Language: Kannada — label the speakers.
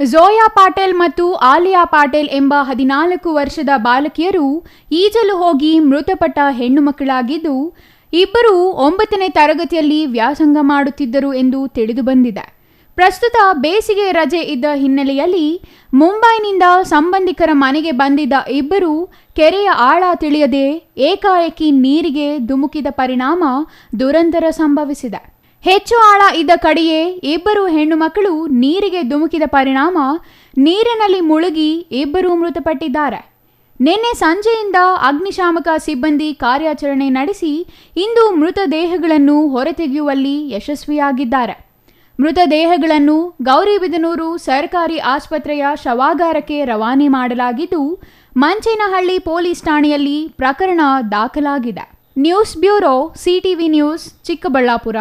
Speaker 1: ಝೋಯಾ ಪಾಟೇಲ್ ಮತ್ತು ಆಲಿಯಾ ಪಾಟೇಲ್ ಎಂಬ ಹದಿನಾಲ್ಕು ವರ್ಷದ ಬಾಲಕಿಯರು ಈಜಲು ಹೋಗಿ ಮೃತಪಟ್ಟ ಹೆಣ್ಣು ಮಕ್ಕಳಾಗಿದ್ದು, ಇಬ್ಬರೂ ಒಂಬತ್ತನೇ ತರಗತಿಯಲ್ಲಿ ವ್ಯಾಸಂಗ ಮಾಡುತ್ತಿದ್ದರು ಎಂದು ತಿಳಿದು ಬಂದಿದೆ. ಪ್ರಸ್ತುತ ಬೇಸಿಗೆ ರಜೆ ಇದ್ದ ಹಿನ್ನೆಲೆಯಲ್ಲಿ ಮುಂಬೈನಿಂದ ಸಂಬಂಧಿಕರ ಮನೆಗೆ ಬಂದಿದ್ದ ಇಬ್ಬರು ಕೆರೆಯ ಆಳ ತಿಳಿಯದೆ ಏಕಾಏಕಿ ನೀರಿಗೆ ಧುಮುಕಿದ ಪರಿಣಾಮ ದುರಂತರ ಸಂಭವಿಸಿದೆ. ಹೆಚ್ಚು ಆಳ ಇದ್ದ ಕಡೆಯೇ ಇಬ್ಬರು ಹೆಣ್ಣು ಮಕ್ಕಳು ನೀರಿಗೆ ಧುಮುಕಿದ ಪರಿಣಾಮ ನೀರಿನಲ್ಲಿ ಮುಳುಗಿ ಇಬ್ಬರು ಮೃತಪಟ್ಟಿದ್ದಾರೆ. ನಿನ್ನೆ ಸಂಜೆಯಿಂದ ಅಗ್ನಿಶಾಮಕ ಸಿಬ್ಬಂದಿ ಕಾರ್ಯಾಚರಣೆ ನಡೆಸಿ ಇಂದು ಮೃತದೇಹಗಳನ್ನು ಹೊರತೆಗೆಯುವಲ್ಲಿ ಯಶಸ್ವಿಯಾಗಿದ್ದಾರೆ. ಮೃತದೇಹಗಳನ್ನು ಗೌರಿಬಿದನೂರು ಸರ್ಕಾರಿ ಆಸ್ಪತ್ರೆಯ ಶವಾಗಾರಕ್ಕೆ ರವಾನೆ ಮಾಡಲಾಗಿದ್ದು, ಮಂಚೇನಹಳ್ಳಿ ಪೊಲೀಸ್ ಠಾಣೆಯಲ್ಲಿ ಪ್ರಕರಣ ದಾಖಲಾಗಿದೆ. News bureau, CTV news, Chikkaballapur.